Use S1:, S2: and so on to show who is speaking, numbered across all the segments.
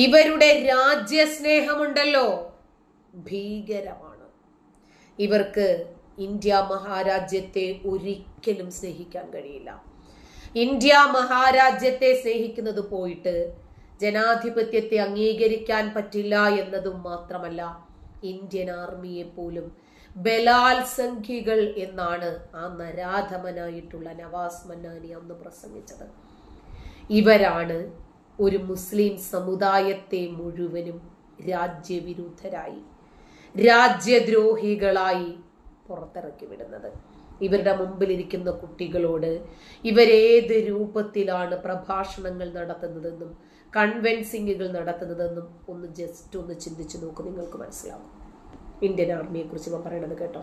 S1: ഇവരുടെ രാജ്യസ്നേഹമുണ്ടല്ലോ. ഭീകരമാണ്. ഇവർക്ക് ഇന്ത്യ മഹാരാജ്യത്തെ ഒരിക്കലും സ്നേഹിക്കാൻ കഴിയില്ല. ഇന്ത്യ മഹാരാജ്യത്തെ സ്നേഹിക്കുന്നത് പോയിട്ട് ജനാധിപത്യത്തെ അംഗീകരിക്കാൻ പറ്റില്ല എന്നതും മാത്രമല്ല ഇന്ത്യൻ ആർമിയെ പോലും ബലാത്സംഖികൾ എന്നാണ് ആ നരാധമനായിട്ടുള്ള നവാസ് മന്നാനി അന്ന് പ്രസംഗിച്ചത്. ഇവരാണ് ഒരു മുസ്ലിം സമുദായത്തെ മുഴുവനും രാജ്യവിരുദ്ധരായി രാജ്യദ്രോഹികളായി പുറത്തിറക്കി വിടുന്നത്. ഇവരുടെ മുമ്പിലിരിക്കുന്ന കുട്ടികളോട് ഇവരേത് രൂപത്തിലാണ് പ്രഭാഷണങ്ങൾ നടത്തുന്നതെന്നും കൺവെൻസിങ്ങുകൾ നടത്തുന്നതെന്നും ഒന്ന് ജസ്റ്റ് ഒന്ന് ചിന്തിച്ചു നോക്ക് നിങ്ങൾക്ക് മനസ്സിലാവും ഇന്ത്യൻ ആർമിയെ കുറിച്ച് ഞാൻ പറയണത് കേട്ടോ.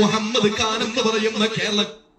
S2: മുഹമ്മദ് ഖാൻ എന്ന് പറയുന്ന കേരള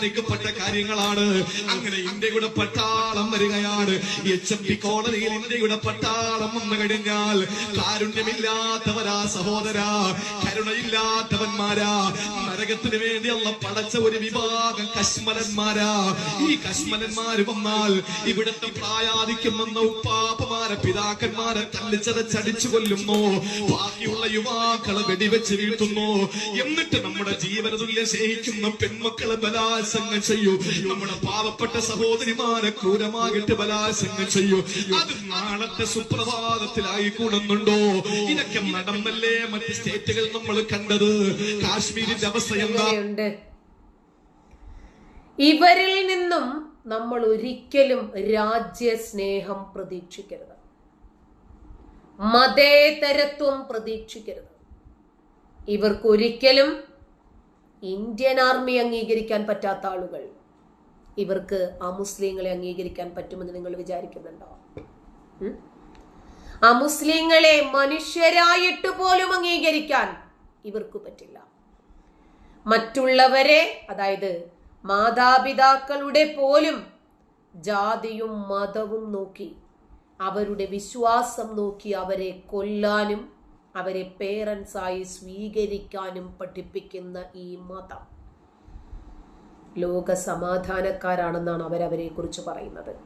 S2: തീരുമാനിക്കപ്പെട്ട കാര്യങ്ങളാണ്. അങ്ങനെ ഇന്ത്യയുടെ പട്ടാളം വരികയാണ്. എച്ച് എം പി കോളനിയിൽ ഇന്ത്യയുടെ പട്ടാളം വന്നു കഴിഞ്ഞാൽ കാരുണ്യമില്ലാത്തവരാ സഹോദരാ കരുണയില്ലാത്തവന്മാരാ നരകത്തിന് വേണ്ടിയുള്ള പടച്ച ഒരു വിഭാഗം കശ്മലന്മാരാ. ഈ കശ്മലന്മാർ വന്നാൽ ഇവിടുത്തെ പ്രായാധിക്യം വന്ന ഉപ്പാപ്പമാരെ പിതാക്കന്മാരെ തല്ലിച്ചതച്ചടിച്ചു കൊല്ലുന്നു. ബാക്കിയുള്ള യുവാക്കളെ വെടിവെച്ച് വീഴ്ത്തുന്നു. എന്നിട്ട് നമ്മുടെ ജീവനതുല്യം സ്നേഹിക്കുന്ന പെൺമക്കളെ ബലാത്സംഗം ചെയ്യൂ. നമ്മുടെ പാവപ്പെട്ട സഹോദരിമാരെ ക്രൂരമാകട്ടെ ബലാത്സംഗം ചെയ്യൂ. അത് നാളത്തെ സുപ്രഭാതത്തിലായി കൂടുന്നുണ്ടോ? ഇതൊക്കെ നടന്നല്ലേ മറ്റ് സ്റ്റേറ്റുകൾ നമ്മൾ കണ്ടത്? കാശ്മീരിന്റെ അവസ്ഥ എന്താ?
S1: ഇവരിൽ നിന്നും നമ്മൾ ഒരിക്കലും രാജ്യസ്നേഹം പ്രതീക്ഷിക്കരുത്. മതേതരത്വം പ്രതീക്ഷിക്കരുത്. ഇവർക്കൊരിക്കലും ഇന്ത്യൻ ആർമി അംഗീകരിക്കാൻ പറ്റാത്ത ആളുകൾ. ഇവർക്ക് ആ മുസ്ലിങ്ങളെ അംഗീകരിക്കാൻ പറ്റുമെന്ന് നിങ്ങൾ വിചാരിക്കുന്നുണ്ടോ? ആ മുസ്ലിങ്ങളെ മനുഷ്യരായിട്ട് പോലും അംഗീകരിക്കാൻ ഇവർക്ക് പറ്റില്ല. മറ്റുള്ളവരെ അതായത് മാതാപിതാക്കളുടെ പോലും ജാതിയും മതവും നോക്കി അവരുടെ വിശ്വാസം നോക്കി അവരെ കൊല്ലാനും അവരെ പേരൻസായി സ്വീകരിക്കാനും പഠിപ്പിക്കുന്ന ഈ മതം. ലോക സമാധാനക്കാരാണെന്നാണ് അവരവരെ കുറിച്ച് പറയുന്നത്.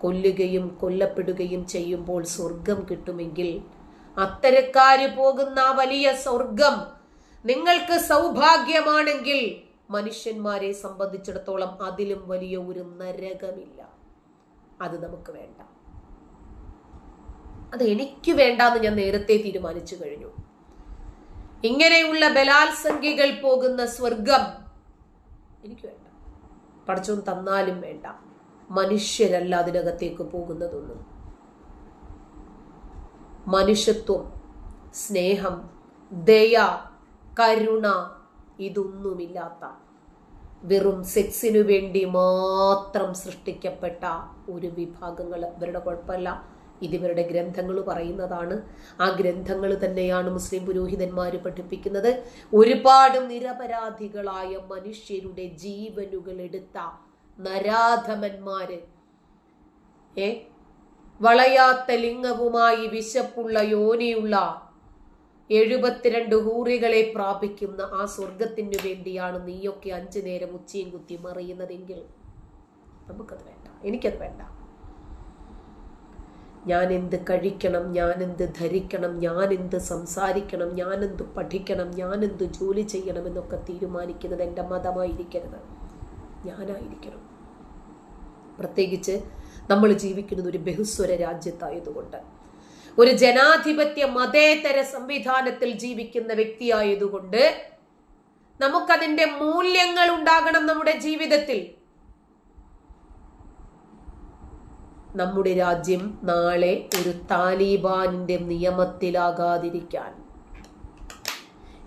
S1: കൊല്ലുകയും കൊല്ലപ്പെടുകയും ചെയ്യുമ്പോൾ സ്വർഗം കിട്ടുമെങ്കിൽ അത്തരക്കാര് പോകുന്ന വലിയ സ്വർഗം നിങ്ങൾക്ക് സൗഭാഗ്യമാണെങ്കിൽ മനുഷ്യന്മാരെ സംബന്ധിച്ചിടത്തോളം അതിലും വലിയ ഒരു നരകമില്ല. അത് നമുക്ക് വേണ്ട. അത് എനിക്ക് വേണ്ടാന്ന് ഞാൻ നേരത്തെ തീരുമാനിച്ചു കഴിഞ്ഞു. ഇങ്ങനെയുള്ള ബലാത്സംഖ്യകൾ പോകുന്ന സ്വർഗം എനിക്ക് വേണ്ട. പടച്ചോൻ തന്നാലും വേണ്ട. മനുഷ്യരല്ല അതിനകത്തേക്ക് പോകുന്നതൊന്നും. മനുഷ്യത്വം സ്നേഹം ദയ കരുണ ഇതൊന്നുമില്ലാത്ത വെറും സെക്സിനു വേണ്ടി മാത്രം സൃഷ്ടിക്കപ്പെട്ട ഒരു വിഭാഗങ്ങൾ ഇവരുടെ കുഴപ്പമല്ല. ഇതിവരുടെ ഗ്രന്ഥങ്ങൾ പറയുന്നതാണ്. ആ ഗ്രന്ഥങ്ങൾ തന്നെയാണ് മുസ്ലിം പുരോഹിതന്മാർ പഠിപ്പിക്കുന്നത്. ഒരുപാട് നിരപരാധികളായ മനുഷ്യരുടെ ജീവനുകൾ എടുത്ത നരാധമന്മാര്. ഏ? വളയാത്ത ലിംഗവുമായി വിശപ്പുള്ള യോനിയുള്ള എഴുപത്തിരണ്ട് ഹൂറികളെ പ്രാപിക്കുന്ന ആ സ്വർഗത്തിനു വേണ്ടിയാണ് നീയൊക്കെ അഞ്ചു നേരം ഉച്ചയും കുത്തി മറിയുന്നതെങ്കിൽ. നമുക്കത് വേണ്ട. എനിക്കത് വേണ്ട. ഞാൻ എന്ത് കഴിക്കണം ഞാൻ എന്ത് ധരിക്കണം ഞാൻ എന്ത് സംസാരിക്കണം ഞാൻ എന്ത് പഠിക്കണം ഞാൻ എന്ത് ജോലി ചെയ്യണം എന്നൊക്കെ തീരുമാനിക്കുന്നത് എന്റെ മതമായിരിക്കരുത്. ഞാനായിരിക്കണം. പ്രത്യേകിച്ച് നമ്മൾ ജീവിക്കുന്നത് ഒരു ബഹുസ്വര രാജ്യത്തായതുകൊണ്ട്. ഒരു ജനാധിപത്യ മതേതര സംവിധാനത്തിൽ ജീവിക്കുന്ന വ്യക്തിയായതുകൊണ്ട് നമുക്കതിന്റെ മൂല്യങ്ങൾ ഉണ്ടാകണം നമ്മുടെ ജീവിതത്തിൽ. നമ്മുടെ രാജ്യം നാളെ ഒരു താലിബാനിന്റെ നിയമത്തിലാകാതിരിക്കാൻ.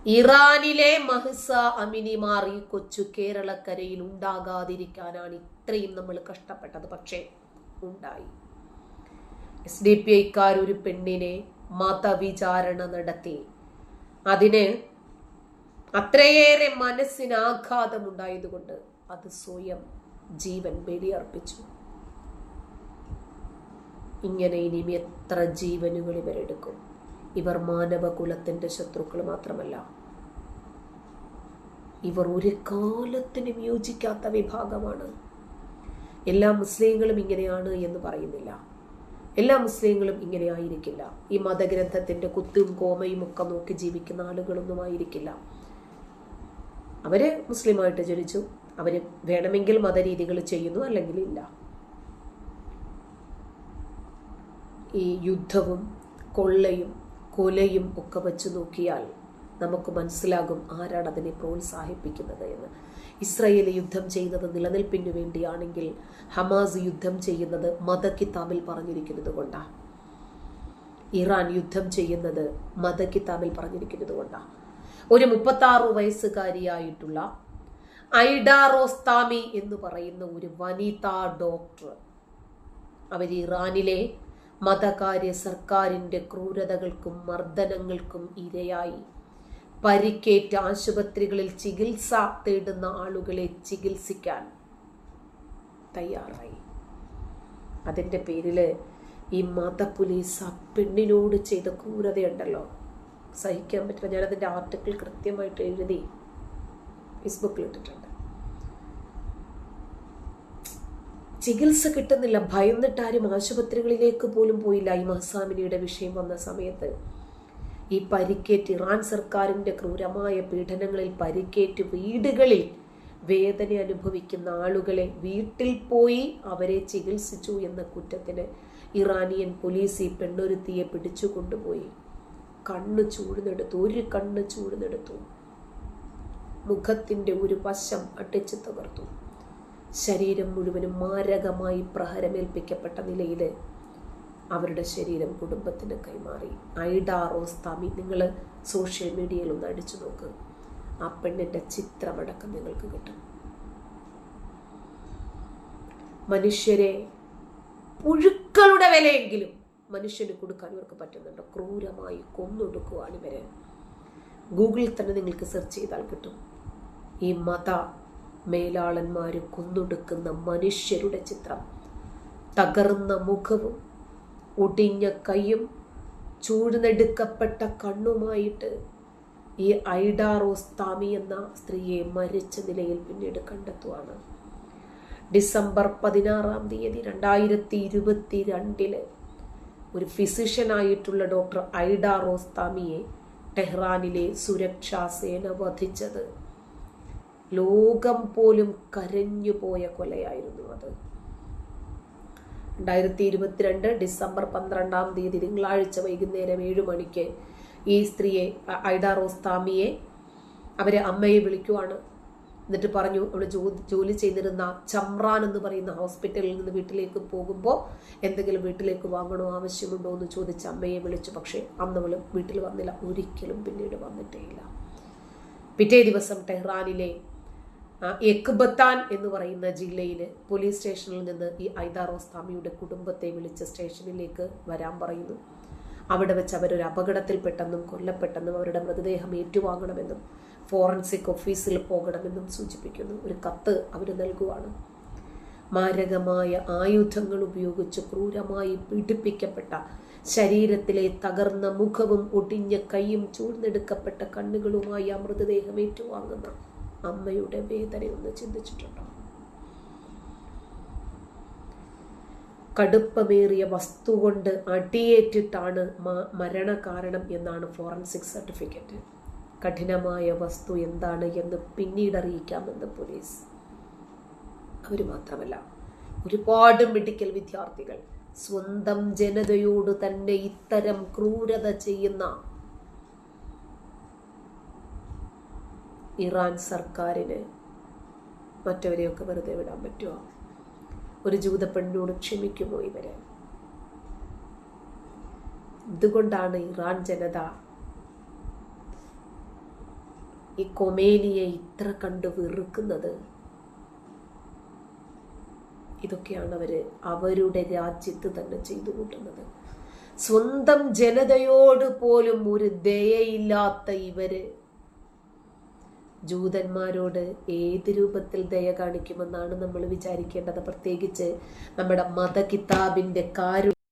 S1: ഇറാനിലെ മഹസ അമിനി ഈ കൊച്ചു കേരളക്കരയിൽ ഉണ്ടാകാതിരിക്കാനാണ് ഇത്രയും നമ്മൾ കഷ്ടപ്പെട്ടത്. പക്ഷേ ഉണ്ടായി. എസ് ഡി പി ഐക്കാർ ഒരു പെണ്ണിനെ മതവിചാരണ നടത്തി. അതിന് അത്രയേറെ മനസ്സിന് ആഘാതമുണ്ടായതുകൊണ്ട് അത് സ്വയം ജീവൻ ബലിയർപ്പിച്ചു. ഇങ്ങനെ ഇനിയും എത്ര ജീവനുകൾ ഇവരെടുക്കും ഇവർ മാനവകുലത്തിന്റെ ശത്രുക്കൾ മാത്രമല്ല. ഇവർ ഒരു കാലത്തിനും യോജിക്കാത്ത വിഭാഗമാണ്. എല്ലാ മുസ്ലിങ്ങളും ഇങ്ങനെയാണ് എന്ന് പറയുന്നില്ല. എല്ലാ മുസ്ലിങ്ങളും ഇങ്ങനെ ആയിരിക്കില്ല. ഈ മതഗ്രന്ഥത്തിന്റെ കുത്തും കോമയും ഒക്കെ നോക്കി ജീവിക്കുന്ന ആളുകളൊന്നും ആയിരിക്കില്ല. അവർ മുസ്ലിമായിട്ട് ജനിച്ചു. അവർ വേണമെങ്കിൽ മതരീതികൾ ചെയ്യുന്നു അല്ലെങ്കിൽ ഇല്ല. ഈ യുദ്ധവും കൊള്ളയും കൊലയും ഒക്കെ വെച്ച് നോക്കിയാൽ നമുക്ക് മനസ്സിലാകും ആരാണ് അതിനെ പ്രോത്സാഹിപ്പിക്കുന്നത് എന്ന്. ഇസ്രയേൽ യുദ്ധം ചെയ്യുന്നത് നിലനിൽപ്പിന് വേണ്ടിയാണെങ്കിൽ ഹമാസ് യുദ്ധം ചെയ്യുന്നത് മതക്കിതാബിൽ പറഞ്ഞിരിക്കുന്നത് കൊണ്ടാണ് ഇറാൻ യുദ്ധം ചെയ്യുന്നത് മതക്കിതാബിൽ പറഞ്ഞിരിക്കുന്നത് കൊണ്ടാണ് ഒരു മുപ്പത്താറ് വയസ്സുകാരിയായിട്ടുള്ള ഐഡാറോസ്താമി എന്ന് പറയുന്ന ഒരു വനിതാ ഡോക്ടർ അവർ ഇറാനിലെ മതകാര്യ സർക്കാരിന്റെ ക്രൂരതകൾക്കും മർദ്ദനങ്ങൾക്കും ഇരയായി. പരിക്കേറ്റ് ആശുപത്രികളിൽ ചികിത്സ തേടുന്ന ആളുകളെ ചികിത്സിക്കാൻ തയ്യാറായി. അതിന്റെ പേരിൽ ഈ മത പോലീസ് ആ പെണ്ണിനോട് ചെയ്ത ക്രൂരതയുണ്ടല്ലോ. സഹിക്കാൻ പറ്റില്ല. ഞാനതിന്റെ ആർട്ടിക്കിൾ കൃത്യമായിട്ട് എഴുതി ഫേസ്ബുക്കിൽ ഇട്ടിട്ടുണ്ട്. ചികിത്സ കിട്ടുന്നില്ല. ഭയന്നിട്ട് ആരും ആശുപത്രികളിലേക്ക് പോലും പോയില്ല. ഈ മഹസാമിനിയുടെ വിഷയം വന്ന സമയത്ത് ഈ പരിക്കേറ്റ് ഇറാൻ സർക്കാരിന്റെ ക്രൂരമായ പീഡനങ്ങളിൽ പരിക്കേറ്റ് വീടുകളിൽ വേദന അനുഭവിക്കുന്ന ആളുകളെ വീട്ടിൽ പോയി അവരെ ചികിത്സിച്ചു എന്ന കുറ്റത്തിന് ഇറാനിയൻ പോലീസ് ഈ പെണ്ണൊരുത്തിയെ പിടിച്ചു കൊണ്ടുപോയി. കണ്ണ് ചൂടുന്നെടുത്തു ഒരു കണ്ണ് ചൂടുന്നെടുത്തു മുഖത്തിന്റെ ഒരു വശം അടിച്ചു തകർത്തു. ശരീരം മുഴുവനും മാരകമായി പ്രഹരമേൽപ്പിക്കപ്പെട്ട നിലയിൽ അവരുടെ ശരീരം കുടുംബത്തിന് കൈമാറി. ഐഡാറോസ് തമി നിങ്ങൾ സോഷ്യൽ മീഡിയയിൽ ഒന്ന് അടിച്ചു നോക്ക്. ആ പെണ്ണിന്റെ ചിത്രമടക്കം നിങ്ങൾക്ക് കിട്ടും. മനുഷ്യരെ പുഴുക്കളുടെ വിലയെങ്കിലും മനുഷ്യന് കൊടുക്കാൻ ഇവർക്ക് പറ്റുന്നുണ്ട്. ക്രൂരമായി കൊന്നൊടുക്കുവാണ് ഇവർ. ഗൂഗിളിൽ തന്നെ നിങ്ങൾക്ക് സെർച്ച് ചെയ്താൽ കിട്ടും. ഈ മത മേലാളന്മാര് കൊന്നൊടുക്കുന്ന മനുഷ്യരുടെ ചിത്രം. തകർന്ന മുഖവും ഒടിഞ്ഞ കൈയും ചൂഴ്ന്നെടുക്കപ്പെട്ട കണ്ണുമായിട്ട് ഈ ഐഡാറോസ്താമി എന്ന സ്ത്രീയെ മരിച്ച നിലയിൽ പിന്നീട് കണ്ടെത്തുവാണ്. ഡിസംബർ പതിനാറാം തീയതി രണ്ടായിരത്തി ഇരുപത്തി രണ്ടിൽ ഒരു ഫിസിഷ്യനായിട്ടുള്ള ഡോക്ടർ ഐഡാറോസ് റോസ്താമിയെ ടെഹ്റാനിലെ സുരക്ഷാ സേന വധിച്ചത്. ലോകം പോലും കരഞ്ഞുപോയ കൊലയായിരുന്നു അത്. രണ്ടായിരത്തി ഇരുപത്തിരണ്ട് ഡിസംബർ പന്ത്രണ്ടാം തീയതി തിങ്കളാഴ്ച വൈകുന്നേരം ഏഴു മണിക്ക് ഈ സ്ത്രീയെ ഐഡ റോസ്താമിയെ അവരെ അമ്മയെ വിളിക്കുവാണ്. എന്നിട്ട് പറഞ്ഞു അവൾ ജോലി ചെയ്തിരുന്ന ചമ്രാൻ എന്ന് പറയുന്ന ഹോസ്പിറ്റലിൽ നിന്ന് വീട്ടിലേക്ക് പോകുമ്പോൾ എന്തെങ്കിലും വീട്ടിലേക്ക് വാങ്ങണോ ആവശ്യമുണ്ടോ എന്ന് ചോദിച്ച് അമ്മയെ വിളിച്ചു. പക്ഷേ അന്ന് അവൾ വീട്ടിൽ വന്നില്ല. ഒരിക്കലും പിന്നീട് വന്നിട്ടേയില്ല. പിറ്റേ ദിവസം ടെഹ്റാനിലെ എക്ബത്താൻ എന്ന് പറയുന്ന ജില്ലയിലെ പോലീസ് സ്റ്റേഷനിൽ നിന്ന് ഈ ഐദാറോസ്താമിയുടെ കുടുംബത്തെ വിളിച്ച് സ്റ്റേഷനിലേക്ക് വരാൻ പറയുന്നു. അവിടെ വെച്ച് അവരൊരു അപകടത്തിൽപ്പെട്ടെന്നും കൊല്ലപ്പെട്ടെന്നും അവരുടെ മൃതദേഹം ഏറ്റുവാങ്ങണമെന്നും ഫോറൻസിക് ഓഫീസിൽ പോകണമെന്നും സൂചിപ്പിക്കുന്നു. ഒരു കത്ത് അവർ നൽകുവാണ്. മാരകമായ ആയുധങ്ങൾ ഉപയോഗിച്ച് ക്രൂരമായി പീഡിപ്പിക്കപ്പെട്ട ശരീരത്തിലെ തകർന്ന മുഖവും ഒടിഞ്ഞ കൈയും ചൂഴ്ന്നെടുക്കപ്പെട്ട കണ്ണുകളുമായി ആ മൃതദേഹം ഏറ്റുവാങ്ങുന്ന. അമ്മയുടെ വേദന ഒന്ന് ചിന്തിച്ചിട്ടുണ്ടോ? കടുപ്പമേറിയ വസ്തു കൊണ്ട് അടിയേറ്റിട്ടാണ് മരണകാരണം എന്നാണ് ഫോറൻസിക് സർട്ടിഫിക്കറ്റ്. കഠിനമായ വസ്തു എന്താണ് എന്ന് പിന്നീട് അറിയിക്കാമെന്ന് പോലീസ്. അവർ മാത്രമല്ല ഒരുപാട് മെഡിക്കൽ വിദ്യാർത്ഥികൾ സ്വന്തം ജനതയോട് തന്നെ ഇത്തരം ക്രൂരത ചെയ്യുന്ന ഇറാൻ സർക്കാരിന് മറ്റവരെയൊക്കെ വെറുതെ വിടാൻ പറ്റുമോ? ഒരു ജൂത പെണ്ണിനോട് ക്ഷമിക്കുമോ ഇവരെ? ഇതുകൊണ്ടാണ് ഇറാൻ ജനത ഈ കൊമേനിയെ ഇത്ര കണ്ട് വെറുക്കുന്നത്. ഇതൊക്കെയാണ് അവർ അവരുടെ രാജ്യത്ത് തന്നെ ചെയ്തു കൂട്ടുന്നത്. സ്വന്തം ജനതയോട് പോലും ഒരു ദയയില്ലാത്ത ഇവർ ജൂതന്മാരോട് ഏത് രൂപത്തിൽ ദയ കാണിക്കുമെന്നാണ് നമ്മൾ വിചാരിക്കേണ്ടത്. പ്രത്യേകിച്ച് നമ്മുടെ മതകിതാബിന്റെ കാരു